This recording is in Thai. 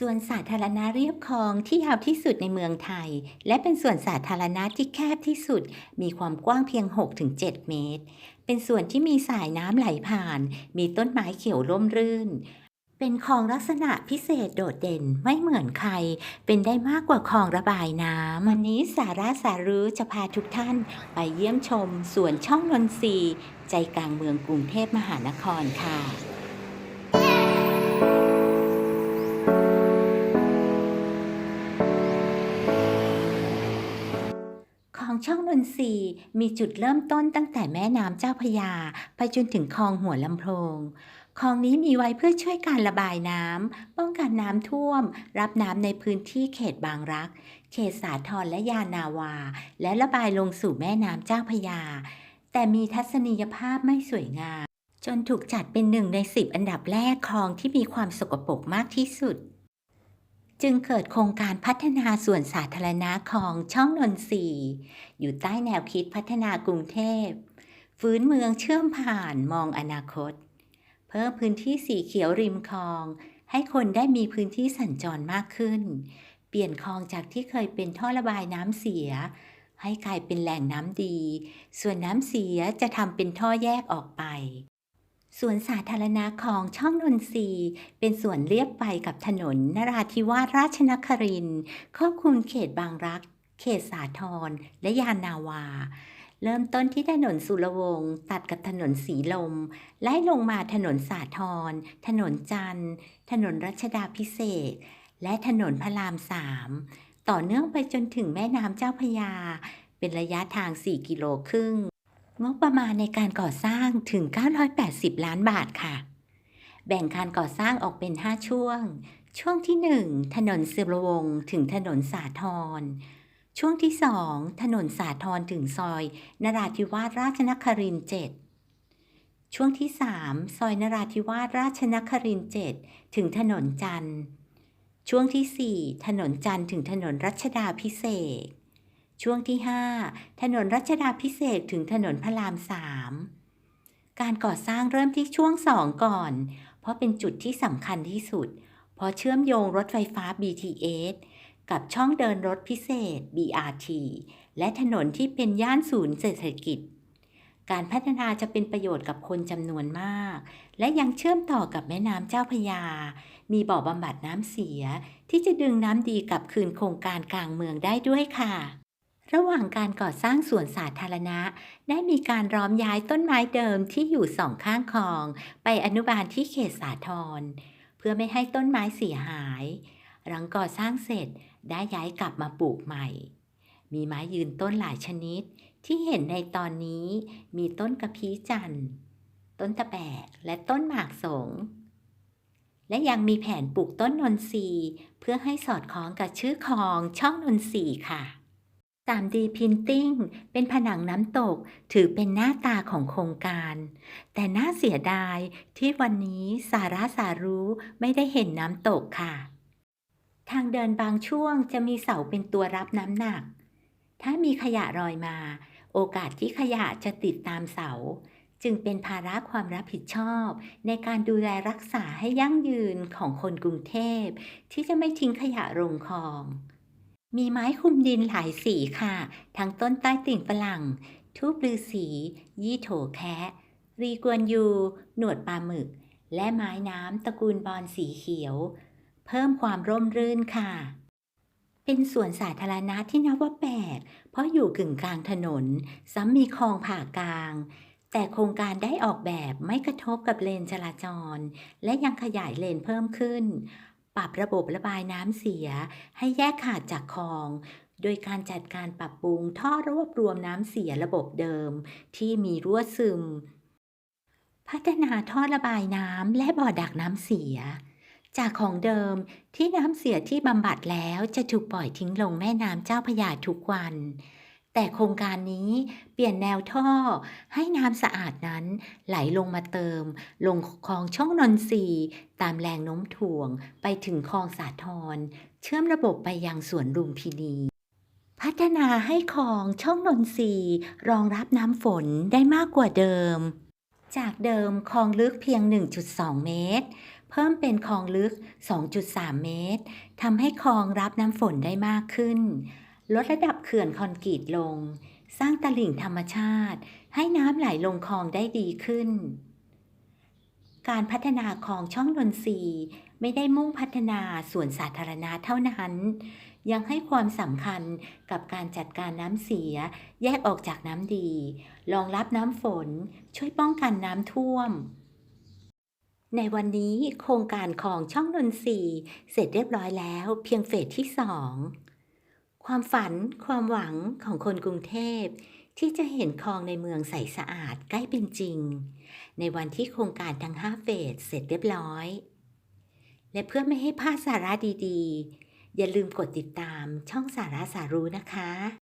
ส่วนสาธารณะเรียบคลองที่ยาวที่สุดในเมืองไทย และเป็นส่วนสาธารณะที่แคบที่สุด มีความกว้างเพียง 6-7 เมตร เป็นส่วนที่มีสายน้ำไหลผ่าน มีต้นไม้เขียวร่มรื่น เป็นคลองลักษณะพิเศษโดดเด่นไม่เหมือนใคร เป็นได้มากกว่าคลองระบายน้ำวันนี้สาระสารู้จะพาทุกท่านไปเยี่ยมชมสวนช่องนนทรีใจกลางเมืองกรุงเทพมหานครค่ะ คลองช่องนนทรีย์มีจุดเริ่มต้นตั้งแต่แม่น้ำเจ้าพยา ไปจนถึงคลองหัวลำโพงคลองนี้มีไว้เพื่อช่วยการระบายน้ำ ป้องกันน้ำท่วม รับน้ำในพื้นที่เขตบางรัก เขตสาทรและยานาวา และระบายลงสู่แม่น้ำเจ้าพยา แต่มีทัศนียภาพไม่สวยงาม จนถูกจัดเป็นหนึ่งในสิบอันดับแรกคลองที่มีความสกปรกมากที่สุด จึงเกิดโครงการพัฒนาส่วนสาธารณะคลองช่องนนทรีอยู่ใต้แนวคิดพัฒนากรุงเทพ ฟื้นเมืองเชื่อมผ่านมองอนาคต เพิ่มพื้นที่สีเขียวริมคลอง ให้คนได้มีพื้นที่สัญจรมากขึ้น เปลี่ยนคลองจากที่เคยเป็นท่อระบายน้ำเสีย ให้กลายเป็นแหล่งน้ำดี ส่วนน้ำเสียจะทำเป็นท่อแยกออกไป สวนสาธารณะของช่องนนทรีย์เป็นส่วนเรียบไปกับถนนนราธิวาสราชนครินครอบคลุมเขตบางรัก เขตสาทรและยานนาวา เริ่มต้นที่ถนนสุรวงศ์ตัดกับถนนสีลม ไล่ลงมาถนนสาทรถนนจันทร์ ถนนรัชดาพิเศษ และถนนพระรามสามต่อเนื่องไปจนถึงแม่น้ำเจ้าพยา เป็นระยะทาง 4 กิโลครึ่ง งบประมาณในการก่อสร้างถึง 980 ล้านบาทค่ะ แบ่งการก่อสร้างออกเป็น 5 ช่วง ช่วงที่ 1 ถนนสุรวงถึงถนนสาทร ช่วงที่ 2 ถนนสาทรถึงซอย นราธิวาสราชนครินทร์7ช่วงที่ 3 ซอยนราธิวาสราชนครินทร์7ถึงถนนจันทร์ ช่วงที่ 4 ถนนจันทร์ถึงถนนรัชดาพิเศษ ช่วงที่ 5 ถนนรัชดาพิเศษถึงถนนพระรามสามการก่อสร้างเริ่มที่ช่วง 2 ก่อน เพราะเป็นจุดที่สำคัญที่สุด เพราะเชื่อมโยงรถไฟฟ้า BTS กับช่องเดินรถพิเศษ BRT และถนนที่เป็นย่านศูนย์เศรษฐกิจ การพัฒนาจะเป็นประโยชน์กับคนจำนวนมาก และยังเชื่อมต่อกับแม่น้ำเจ้าพยา มีบ่อบำบัดน้ำเสียที่จะดึงน้ำดีกลับคืนโครงการกลางเมืองได้ด้วยค่ะ ระหว่างการก่อสร้างสวนสาธารณะ ได้มีการร้อมย้ายต้นไม้เดิมที่อยู่สองข้างคลอง ไปอนุบาลที่เขตสาทรเพื่อไม่ให้ต้นไม้เสียหาย หลังก่อสร้างเสร็จได้ย้ายกลับมาปลูกใหม่ มีไม้ยืนต้นหลายชนิด ที่เห็นในตอนนี้มีต้นกระพี้จันทร์ต้นตะแบกและต้นหมากสง และยังมีแผนปลูกต้นนนทรีเพื่อให้สอดคล้องกับชื่อคลองช่องนนทรีค่ะ 3D Printing เป็นผนังน้ำตกถือเป็นหน้าตาของโครงการ แต่น่าเสียดายที่วันนี้สาระสารู้ไม่ได้เห็นน้ำตกค่ะ ทางเดินบางช่วงจะมีเสาเป็นตัวรับน้ำหนัก ถ้ามีขยะรอยมา โอกาสที่ขยะจะติดตามเสา จึงเป็นภาระความรับผิดชอบ ในการดูแลรักษาให้ยั่งยืนของคนกรุงเทพ ที่จะไม่ทิ้งขยะลงคลอง มีไม้คลุมดินหลายสีค่ะ ทั้งต้นใต้ติ่งฝรั่ง ทูบลือสี ยี่โถแคะ รีกวนยู หนวดปลาหมึก และไม้น้ำตระกูลบอนสีเขียว เพิ่มความร่มรื่นค่ะ เป็นสวนสาธารณะที่นับว่าแปลก เพราะอยู่กึ่งกลางถนน ซ้ำมีคลองผ่ากลาง แต่โครงการได้ออกแบบไม่กระทบกับเลนจราจร และยังขยายเลนเพิ่มขึ้น ปรับระบบระบายน้ำเสีย ให้แยกขาดจากคลอง โดยการจัดการปรับปรุงท่อรวบรวมน้ำเสียระบบเดิม ที่มีรั่วซึม พัฒนาท่อระบายน้ำและบ่อดักน้ำเสีย จากของเดิมที่น้ำเสียที่บำบัดแล้วจะถูกปล่อยทิ้งลงแม่น้ำเจ้าพยาทุกวัน แต่โครงการนี้เปลี่ยนแนวท่อให้น้ำสะอาดนั้นไหลลงมาเติม ลงคลองช่องนนทรีตามแรงโน้มถ่วงไปถึงคลองสาทรเชื่อมระบบไปยังสวนลุมพินี พัฒนาให้คลองช่องนนทรีรองรับน้ำฝนได้มากกว่าเดิม จากเดิมคลองลึกเพียง 1.2 เมตร เพิ่มเป็นคลองลึก 2.3 เมตรทำให้คลองรับน้ำฝนได้มากขึ้น ลดระดับเขื่อนคอนกรีตลง สร้างตลิ่งธรรมชาติ ให้น้ำไหลลงคลองได้ดีขึ้น การพัฒนาคลองช่องนนทรีย์ไม่ได้มุ่งพัฒนาส่วนสาธารณะเท่านั้น ยังให้ความสำคัญกับการจัดการน้ำเสีย แยกออกจากน้ำดี รองรับน้ำฝน ช่วยป้องกันน้ำท่วมในวันนี้โครงการคลองช่องนนทรีย์เสร็จเรียบร้อยแล้วเพียงเฟสที่สอง ความฝันความหวังของคนกรุงเทพ ที่จะเห็นคลองในเมืองใสสะอาดใกล้เป็นจริง ในวันที่โครงการทั้ง 5 เฟสเสร็จเรียบร้อย และเพื่อไม่ให้พลาดสาระดีๆ อย่าลืมกดติดตามช่องสาระสารู้นะคะ